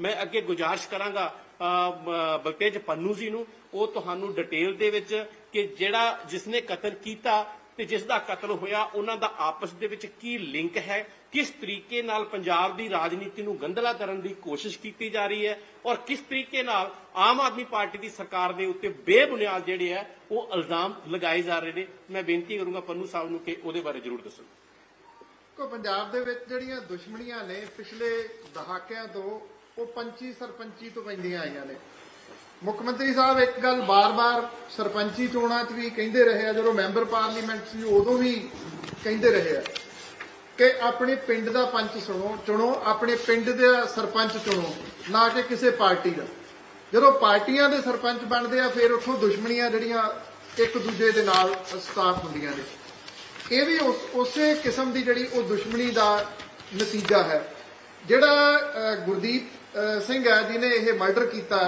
ਮੈਂ ਅੱਗੇ ਗੁਜ਼ਾਰਿਸ਼ ਕਰਾਂਗਾ ਅ, ਬਲਤੇਜ ਪੰਨੂ ਜੀ ਨੂੰ। ਉਹ ਤੁਹਾਨੂੰ ਡਿਟੇਲ ਦੇ ਵਿੱਚ ਕਿ ਜਿਹੜਾ ਜਿਸਨੇ ਕਤਲ ਕੀਤਾ ਤੇ ਜਿਸ ਦਾ ਕਤਲ ਹੋਇਆ ਉਹਨਾਂ ਦਾ ਆਪਸ ਦੇ ਵਿੱਚ ਕੀ ਲਿੰਕ ਹੈ ਕਿਸ ਤਰੀਕੇ ਨਾਲ ਪੰਜਾਬ ਦੀ ਰਾਜਨੀਤੀ ਨੂੰ ਗੰਧਲਾ ਕਰਨ ਦੀ ਕੋਸ਼ਿਸ਼ ਕੀਤੀ ਜਾ ਰਹੀ ਹੈ ਔਰ ਕਿਸ ਤਰੀਕੇ ਨਾਲ ਆਮ ਆਦਮੀ ਪਾਰਟੀ ਦੀ ਸਰਕਾਰ ਦੇ ਉੱਤੇ ਬੇਬੁਨਿਆਦ ਜਿਹੜੇ ਹੈ ਉਹ ਇਲਜ਼ਾਮ ਲਗਾਏ ਜਾ ਰਹੇ ਨੇ। ਮੈਂ ਬੇਨਤੀ ਕਰੂੰਗਾ ਪੰਨੂ ਸਾਹਿਬ ਨੂੰ ਕਿ ਉਹਦੇ ਬਾਰੇ ਜ਼ਰੂਰ ਦੱਸੋ। ਕੋ ਪੰਜਾਬ ਦੇ ਵਿੱਚ ਜਿਹੜੀਆਂ ਦੁਸ਼ਮਣੀਆਂ ਨੇ ਪਿਛਲੇ ਦਹਾਕਿਆਂ ਤੋਂ ਉਹ ਪੰਚੀ ਸਰਪੰਚੀ ਤੋਂ ਪੈਂਦੀਆਂ ਆਈਆਂ ਨੇ। ਮੁੱਖ ਮੰਤਰੀ ਸਾਹਿਬ ਇੱਕ ਗੱਲ ਬਾਰ-ਬਾਰ ਸਰਪੰਚੀ ਚੋਣਾਂ 'ਚ ਵੀ ਕਹਿੰਦੇ ਰਹੇ ਆ, ਜਦੋਂ ਮੈਂਬਰ ਪਾਰਲੀਮੈਂਟ ਸੀ ਉਦੋਂ ਵੀ ਕਹਿੰਦੇ ਰਹੇ ਆ ਕਿ ਆਪਣੇ ਪਿੰਡ ਦਾ ਪੰਚ ਸੁਣੋ, ਚੁਣੋ, ਆਪਣੇ ਪਿੰਡ ਦਾ ਸਰਪੰਚ ਚੁਣੋ, ਨਾ ਕਿ ਕਿਸੇ ਪਾਰਟੀ ਦਾ। ਜਦੋਂ ਪਾਰਟੀਆਂ ਦੇ ਸਰਪੰਚ ਬਣਦੇ ਆ, ਫਿਰ ਉੱਥੋਂ ਦੁਸ਼ਮਣੀਆਂ ਜਿਹੜੀਆਂ ਇੱਕ ਦੂਜੇ ਦੇ ਨਾਲ ਸਟਾਰਟ ਹੁੰਦੀਆਂ ਨੇ। ਇਹ ਵੀ ਉਸੇ ਕਿਸਮ ਦੀ ਜਿਹੜੀ ਉਹ ਦੁਸ਼ਮਣੀ ਦਾ ਨਤੀਜਾ ਹੈ। ਜਿਹੜਾ ਗੁਰਦੀਪ ਸਿੰਘ ਹੈ, ਜਿਹਨੇ ਇਹ ਮਰਡਰ ਕੀਤਾ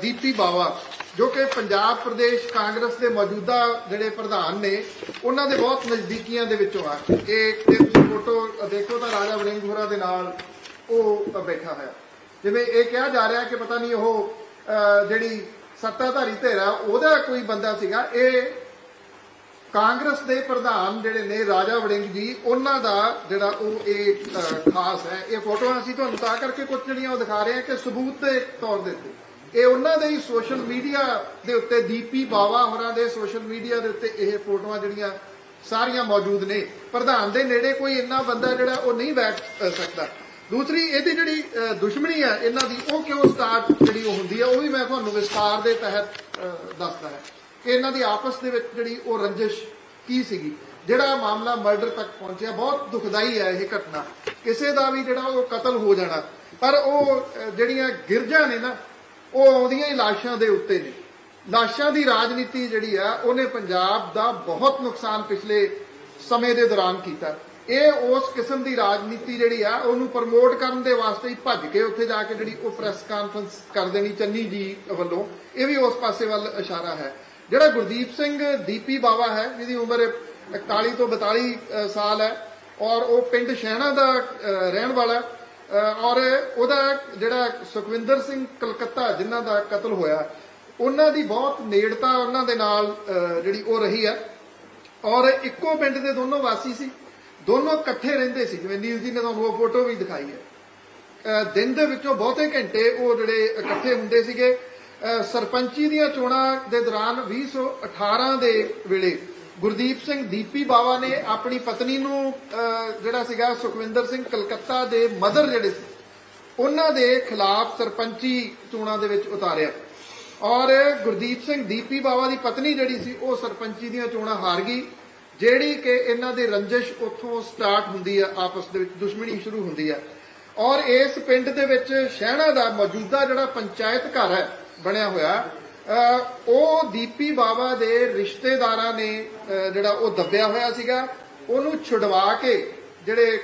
ਦੀਪੀ ਬਾਵਾ, ਜੋ ਕਿ ਪੰਜਾਬ ਪ੍ਰਦੇਸ਼ ਕਾਂਗਰਸ ਦੇ ਮੌਜੂਦਾ ਜਿਹੜੇ ਪ੍ਰਧਾਨ ਨੇ, ਉਹਨਾਂ ਦੇ ਬਹੁਤ ਨਜ਼ਦੀਕੀਆਂ ਦੇ ਵਿੱਚੋਂ ਆ। ਇਹ ਤੁਸੀਂ ਫੋਟੋ ਦੇਖੋ ਤਾਂ ਰਾਜਾ ਵੜਿੰਗ ਹੋਰਾਂ ਦੇ ਨਾਲ ਉਹ ਬੈਠਾ ਹੋਇਆ। ਜਿਵੇਂ ਇਹ ਕਿਹਾ ਜਾ ਰਿਹਾ ਕਿ ਪਤਾ ਨਹੀਂ ਉਹ ਜਿਹੜੀ ਸੱਤਾਧਾਰੀ ਧਿਰ ਆ, ਉਹਦਾ ਕੋਈ ਬੰਦਾ ਸੀਗਾ, ਇਹ ਕਾਂਗਰਸ ਦੇ ਪ੍ਰਧਾਨ ਜਿਹੜੇ ਨੇ ਰਾਜਾ ਵੜਿੰਗ ਜੀ, ਉਹਨਾਂ ਦਾ ਜਿਹੜਾ ਉਹ ਇਹ ਖਾਸ ਹੈ, ਇਹ ਫੋਟੋਆਂ ਅਸੀਂ ਤੁਹਾਨੂੰ ਤਾਂ ਕਰਕੇ ਕੁਝ ਜਿਹੜੀਆਂ ਉਹ ਦਿਖਾ ਰਹੇ ਹਾਂ ਕਿ ਸਬੂਤ ਦੇ ਤੌਰ ਦੇ ਉੱਤੇ। ਇਹ ਉਹਨਾਂ ਦੇ ਹੀ ਸੋਸ਼ਲ ਮੀਡੀਆ ਦੇ ਉੱਤੇ ਦੀਪੀ ਬਾਵਾ ਹੋਰਾਂ ਦੇ ਸੋਸ਼ਲ ਮੀਡੀਆ ਦੇ ਉੱਤੇ ਇਹ ਫੋਟੋਆਂ ਜਿਹੜੀਆਂ ਸਾਰੀਆਂ ਮੌਜੂਦ ਨੇ। ਪ੍ਰਧਾਨ ਦੇ ਨੇੜੇ ਕੋਈ ਇੰਨਾ ਬੰਦਾ ਜਿਹੜਾ ਉਹ ਨਹੀਂ ਬੈਠ ਸਕਦਾ। ਦੂਸਰੀ, ਇਹਦੀ ਜਿਹੜੀ ਦੁਸ਼ਮਣੀ ਹੈ ਇਹਨਾਂ ਦੀ, ਉਹ ਕਿਉਂ ਸਟਾਰਟ ਜਿਹੜੀ ਉਹ ਹੁੰਦੀ ਹੈ ਉਹ ਵੀ ਮੈਂ ਤੁਹਾਨੂੰ ਵਿਸਤਾਰ ਦੇ ਤਹਿਤ ਦੱਸਦਾ ਹੈ। ਕਿ ਇਹਨਾਂ ਦੀ ਆਪਸ ਦੇ ਵਿੱਚ ਜਿਹੜੀ ਉਹ ਰੰਜਿਸ਼ ਕੀ ਸੀਗੀ? ਜਿਹੜਾ ਮਾਮਲਾ ਮਰਡਰ ਤੱਕ ਪਹੁੰਚਿਆ, ਬਹੁਤ ਦੁਖਦਾਈ ਹੈ ਇਹ ਘਟਨਾ। ਕਿਸੇ ਦਾ ਵੀ ਜਿਹੜਾ ਉਹ ਕਤਲ ਹੋ ਜਾਣਾ, ਪਰ ਉਹ ਜਿਹੜੀਆਂ ਗਿਰਜਾਂ ਨੇ ਨਾ, ਉਹ ਆਉਂਦੀਆਂ ਹੀ ਲਾਸ਼ਾਂ ਦੇ ਉੱਤੇ ਨੇ। ਲਾਸ਼ਾਂ ਦੀ ਰਾਜਨੀਤੀ ਜਿਹੜੀ ਆ, ਉਹਨੇ ਪੰਜਾਬ ਦਾ ਬਹੁਤ ਨੁਕਸਾਨ ਪਿਛਲੇ ਸਮੇਂ ਦੇ ਦੌਰਾਨ ਕੀਤਾ। ਇਹ ਉਸ ਕਿਸਮ ਦੀ ਰਾਜਨੀਤੀ ਜਿਹੜੀ ਆ, ਉਹਨੂੰ ਪ੍ਰਮੋਟ ਕਰਨ ਦੇ ਵਾਸਤੇ ਹੀ ਭੱਜ ਕੇ ਉੱਥੇ ਜਾ ਕੇ ਜਿਹੜੀ ਉਹ ਪ੍ਰੈਸ ਕਾਨਫਰੰਸ ਕਰ ਦੇਣੀ ਚੰਨੀ ਜੀ ਵੱਲੋਂ। ਇਹ ਵੀ ਉਸ ਪਾਸੇ ਵੱਲ ਇਸ਼ਾਰਾ ਹੈ। ਜਿਹੜਾ ਗੁਰਦੀਪ ਸਿੰਘ ਦੀਪੀ ਬਾਵਾ ਹੈ, ਜਿਹਦੀ ਉਮਰ 41 ਤੋਂ 42 ਸਾਲ ਹੈ ਔਰ ਉਹ ਪਿੰਡ ਸ਼ਹਿਣਾ ਦਾ ਰਹਿਣ ਵਾਲਾ ਔਰ ਉਹਦਾ ਜਿਹੜਾ ਸੁਖਵਿੰਦਰ ਸਿੰਘ ਕਲਕੱਤਾ, ਜਿਨ੍ਹਾਂ ਦਾ ਕਤਲ ਹੋਇਆ, ਉਹਨਾਂ ਦੀ ਬਹੁਤ ਨੇੜਤਾ ਉਹਨਾਂ ਦੇ ਨਾਲ ਜਿਹੜੀ ਉਹ ਰਹੀ ਹੈ। ਔਰ ਇੱਕੋ ਪਿੰਡ ਦੇ ਦੋਨੋਂ ਵਾਸੀ ਸੀ। ਦੋਨੋਂ ਇਕੱਠੇ ਰਹਿੰਦੇ ਸੀ, ਜਿਵੇਂ ਨੀਲ ਜੀ ਨੇ ਤੁਹਾਨੂੰ ਉਹ ਫੋਟੋ ਵੀ ਦਿਖਾਈ ਹੈ। ਦਿਨ ਦੇ ਵਿੱਚੋਂ ਬਹੁਤੇ ਘੰਟੇ ਉਹ ਜਿਹੜੇ ਇਕੱਠੇ ਹੁੰਦੇ ਸੀਗੇ। ਸਰਪੰਚੀ ਦੀਆਂ ਚੋਣਾਂ ਦੇ ਦੌਰਾਨ 2018 ਦੇ ਵੇਲੇ ਗੁਰਦੀਪ ਸਿੰਘ ਦੀਪੀ ਬਾਵਾ ਨੇ ਆਪਣੀ ਪਤਨੀ ਨੂੰ ਜਿਹੜਾ ਸੀਗਾ ਸੁਖਵਿੰਦਰ ਸਿੰਘ ਕਲਕੱਤਾ ਦੇ ਮਦਰ ਜਿਹੜੇ ਸੀ, ਉਹਨਾਂ ਦੇ ਖਿਲਾਫ ਸਰਪੰਚੀ ਚੋਣਾਂ ਦੇ ਵਿੱਚ ਉਤਾਰਿਆ। ਔਰ ਗੁਰਦੀਪ ਸਿੰਘ ਦੀਪੀ ਬਾਵਾ ਦੀ ਪਤਨੀ ਜਿਹੜੀ ਸੀ, ਉਹ ਸਰਪੰਚੀ ਦੀਆਂ ਚੋਣਾਂ ਹਾਰ ਗਈ, ਜਿਹੜੀ ਕਿ ਇਹਨਾਂ ਦੀ ਰੰਜਿਸ਼ ਉੱਥੋਂ ਸਟਾਰਟ ਹੁੰਦੀ ਆ, ਆਪਸ ਦੇ ਵਿੱਚ ਦੁਸ਼ਮਣੀ ਸ਼ੁਰੂ ਹੁੰਦੀ ਆ। ਔਰ ਇਸ ਪਿੰਡ ਦੇ ਵਿੱਚ ਸ਼ਹਿਣਾ ਦਾ ਮੌਜੂਦਾ ਜਿਹੜਾ ਪੰਚਾਇਤ ਘਰ ਹੈ ਬਣਿਆ ਹੋਇਆ। ਉਹ ਦੀਪੀ ਬਾਵਾ ਦੇ ਰਿਸ਼ਤੇਦਾਰਾਂ ਨੇ ਜਿਹੜਾ ਉਹ ਦੱਬਿਆ ਹੋਇਆ ਸੀਗਾ, ਉਹਨੂੰ ਛੁਡਵਾ ਕੇ ਜਿਹੜੇ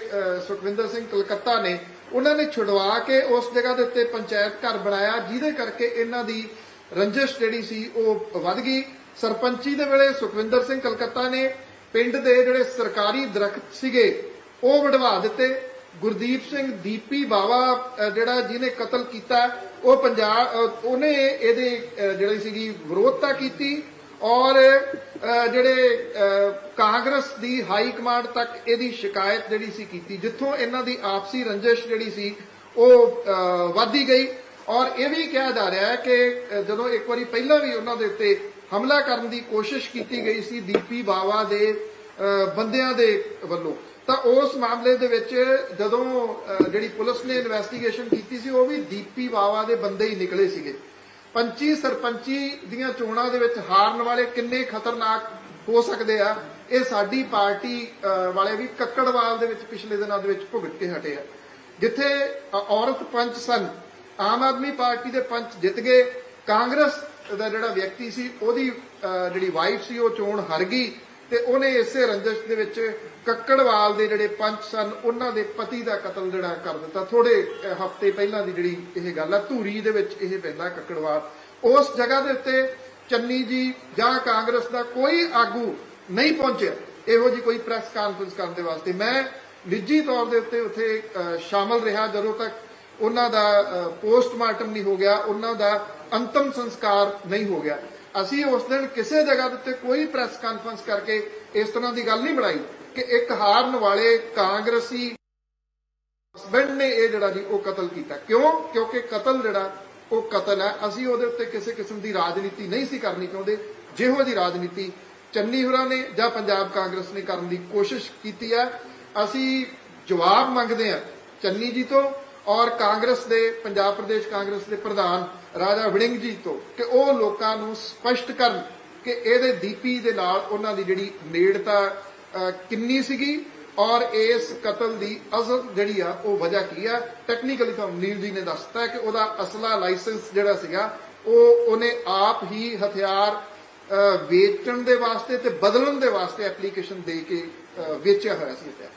ਸੁਖਵਿੰਦਰ ਸਿੰਘ ਕਲਕੱਤਾ ਨੇ, ਉਹਨਾਂ ਨੇ ਛੁਡਵਾ ਕੇ ਉਸ ਜਗ੍ਹਾ ਦੇ ਉੱਤੇ ਪੰਚਾਇਤ ਘਰ ਬਣਾਇਆ, ਜਿਹਦੇ ਕਰਕੇ ਇਹਨਾਂ ਦੀ ਰੰਜਿਸ਼ ਜਿਹੜੀ ਸੀ ਉਹ ਵੱਧ ਗਈ। ਸਰਪੰਚੀ ਦੇ ਵੇਲੇ ਸੁਖਵਿੰਦਰ ਸਿੰਘ ਕਲਕੱਤਾ ਨੇ ਪਿੰਡ ਦੇ ਜਿਹੜੇ ਸਰਕਾਰੀ ਦਰਖਤ ਸੀਗੇ, ਉਹ ਵਢਵਾ ਦਿੱਤੇ। ਗੁਰਦੀਪ ਸਿੰਘ ਦੀਪੀ ਬਾਵਾ ਜਿਹੜਾ ਜਿਹਨੇ ਕਤਲ ਕੀਤਾ ਉਹ ਪੰਜਾਬ ਉਹਨੇ ਇਹਦੇ ਅਹ, ਜਿਹੜੀ ਸੀਗੀ ਵਿਰੋਧਤਾ ਕੀਤੀ ਔਰ ਜਿਹੜੇ ਕਾਂਗਰਸ ਦੀ ਹਾਈ ਕਮਾਂਡ ਤੱਕ ਇਹਦੀ ਸ਼ਿਕਾਇਤ ਜਿਹੜੀ ਸੀ ਕੀਤੀ ਜਿੱਥੋਂ ਇਹਨਾਂ ਦੀ ਆਪਸੀ ਰੰਜਿਸ਼ ਜਿਹੜੀ ਸੀ ਉਹ ਅਹ, ਗਈ ਔਰ ਇਹ ਵੀ ਕਿਹਾ ਜਾ ਰਿਹਾ ਹੈ ਕਿ ਜਦੋਂ ਇੱਕ ਵਾਰੀ ਪਹਿਲਾਂ ਵੀ ਉਹਨਾਂ ਦੇ ਉੱਤੇ ਹਮਲਾ ਕਰਨ ਦੀ ਕੋਸ਼ਿਸ਼ ਕੀਤੀ ਗਈ ਸੀ ਦੀਪੀ ਬਾਵਾ ਦੇ ਬੰਦਿਆਂ ਦੇ ਵੱਲੋਂ। ਤਾਂ ਉਸ ਮਾਮਲੇ ਦੇ ਵਿੱਚ ਜਦੋਂ ਜਿਹੜੀ ਪੁਲਿਸ ਨੇ ਇਨਵੈਸਟੀਗੇਸ਼ਨ ਕੀਤੀ ਸੀ, ਉਹ ਵੀ ਦੀਪੀ ਬਾਵਾ ਦੇ ਬੰਦੇ ਹੀ ਨਿਕਲੇ ਸੀਗੇ। ਪੰਚੀ ਸਰਪੰਚੀ ਦੀਆਂ ਚੋਣਾਂ ਦੇ ਵਿੱਚ ਹਾਰਨ ਵਾਲੇ ਕਿੰਨੇ ਖਤਰਨਾਕ ਹੋ ਸਕਦੇ ਆ, ਇਹ ਸਾਡੀ ਪਾਰਟੀ ਵਾਲੇ ਵੀ ਕੱਕੜਵਾਲ ਦੇ ਵਿੱਚ ਪਿਛਲੇ ਦਿਨਾਂ ਦੇ ਵਿੱਚ ਭੁਗਤ ਕੇ ਹਟੇ ਆ। ਜਿੱਥੇ ਔਰਤ ਪੰਚ ਸਨ, ਆਮ ਆਦਮੀ ਪਾਰਟੀ ਦੇ ਪੰਚ ਜਿੱਤ ਗਏ, ਕਾਂਗਰਸ ਦਾ ਜਿਹੜਾ ਵਿਅਕਤੀ ਸੀ, ਉਹਦੀ ਜਿਹੜੀ ਵਾਈਫ ਸੀ, ਉਹ ਚੋਣ ਹਾਰ ਗਈ ਤੇ ਉਹਨੇ ਇਸੇ ਰੰਜਸ਼ ਦੇ ਵਿੱਚ ਕੱਕੜਵਾਲ ਦੇ ਜਿਹੜੇ ਪੰਚ ਸਨ, ਉਹਨਾਂ ਦੇ ਪਤੀ ਦਾ ਕਤਲ ਜਿਹੜਾ ਕਰ ਦਿੱਤਾ। ਥੋੜੇ ਹਫ਼ਤੇ ਪਹਿਲਾਂ ਦੀ ਜਿਹੜੀ ਇਹ ਗੱਲ ਆ ਧੂਰੀ ਦੇ ਵਿੱਚ ਇਹ ਪੈਂਦਾ ਕੱਕੜਵਾਲ। ਉਸ ਜਗ੍ਹਾ ਦੇ ਉੱਤੇ ਚੰਨੀ ਜੀ ਜਾਂ ਕਾਂਗਰਸ ਦਾ ਕੋਈ ਆਗੂ ਨਹੀਂ ਪਹੁੰਚਿਆ। ਇਹੋ ਜੀ ਕੋਈ ਪ੍ਰੈਸ ਕਾਨਫਰੰਸ ਕਰਨ ਦੇ ਵਾਸਤੇ। ਮੈਂ ਨਿੱਜੀ ਤੌਰ ਦੇ ਉੱਤੇ ਉੱਥੇ ਸ਼ਾਮਲ ਰਿਹਾ ਜਦੋਂ ਤੱਕ ਉਹਨਾਂ ਦਾ ਪੋਸਟਮਾਰਟਮ ਨਹੀਂ ਹੋ ਗਿਆ, ਉਹਨਾਂ ਦਾ ਅੰਤਮ ਸੰਸਕਾਰ ਨਹੀਂ ਹੋ ਗਿਆ। ਅਸੀਂ ਉਸ ਦਿਨ ਕਿਸੇ ਜਗ੍ਹਾ ਦੇ ਉੱਤੇ ਕੋਈ ਪ੍ਰੈਸ ਕਾਨਫਰੰਸ ਕਰਕੇ ਇਸ ਤਰ੍ਹਾਂ ਦੀ ਗੱਲ ਨਹੀਂ ਬਣਾਈ ਕਿ ਇੱਕ ਹਾਰਨ ਵਾਲੇ ਕਾਂਗਰਸੀ ਹਸਬੈਂਡ ਨੇ ਇਹ ਜਿਹੜਾ ਜੀ ਉਹ ਕਤਲ ਕੀਤਾ। ਕਿਉਂ? ਕਿਉਂਕਿ ਕਤਲ ਜਿਹੜਾ, ਉਹ ਕਤਲ ਹੈ। ਅਸੀਂ ਉਹਦੇ ਉੱਤੇ ਕਿਸੇ ਕਿਸਮ ਦੀ ਰਾਜਨੀਤੀ ਨਹੀਂ ਸੀ ਕਰਨੀ ਚਾਹੁੰਦੇ। ਜਿਹੋ ਜੀ ਰਾਜਨੀਤੀ ਚੰਨੀ ਹੋਰਾਂ ਨੇ ਜਾਂ ਪੰਜਾਬ ਕਾਂਗਰਸ ਨੇ ਕਰਨ ਦੀ ਕੋਸ਼ਿਸ਼ ਕੀਤੀ ਹੈ। ਅਸੀਂ ਜਵਾਬ ਮੰਗਦੇ ਹਾਂ ਚੰਨੀ ਜੀ ਤੋਂ ਔਰ ਕਾਂਗਰਸ ਦੇ, ਪੰਜਾਬ ਪ੍ਰਦੇਸ਼ ਕਾਂਗਰਸ ਦੇ ਪ੍ਰਧਾਨ ਰਾਜਾ ਵੜਿੰਗ ਜੀ ਤੋਂ ਕਿ ਉਹ ਲੋਕਾਂ ਨੂੰ ਸਪਸ਼ਟ ਕਰਨ ਕਿ ਇਹਦੇ ਦੀਪੀ ਦੇ ਨਾਲ ਉਹਨਾਂ ਦੀ ਜਿਹੜੀ ਨੇੜਤਾ ਕਿੰਨੀ ਸੀਗੀ ਔਰ ਇਸ ਕਤਲ ਦੀ ਅਸਲ ਜਿਹੜੀ ਆ ਉਹ ਵਜ੍ਹਾ ਕੀ ਆ। ਟੈਕਨੀਕਲੀ ਤੁਹਾਨੂੰ ਨੀਲ ਜੀ ਨੇ ਦੱਸਤਾ ਕਿ ਉਹਦਾ ਅਸਲਾ ਲਾਇਸੈਂਸ ਜਿਹੜਾ ਸੀਗਾ, ਉਹ ਉਹਨੇ ਆਪ ਹੀ ਹਥਿਆਰ ਵੇਚਣ ਦੇ ਵਾਸਤੇ ਤੇ ਬਦਲਣ ਦੇ ਵਾਸਤੇ ਐਪਲੀਕੇਸ਼ਨ ਦੇ ਕੇ ਵੇਚਿਆ ਹੋਇਆ ਸੀ ਹਥਿਆਰ।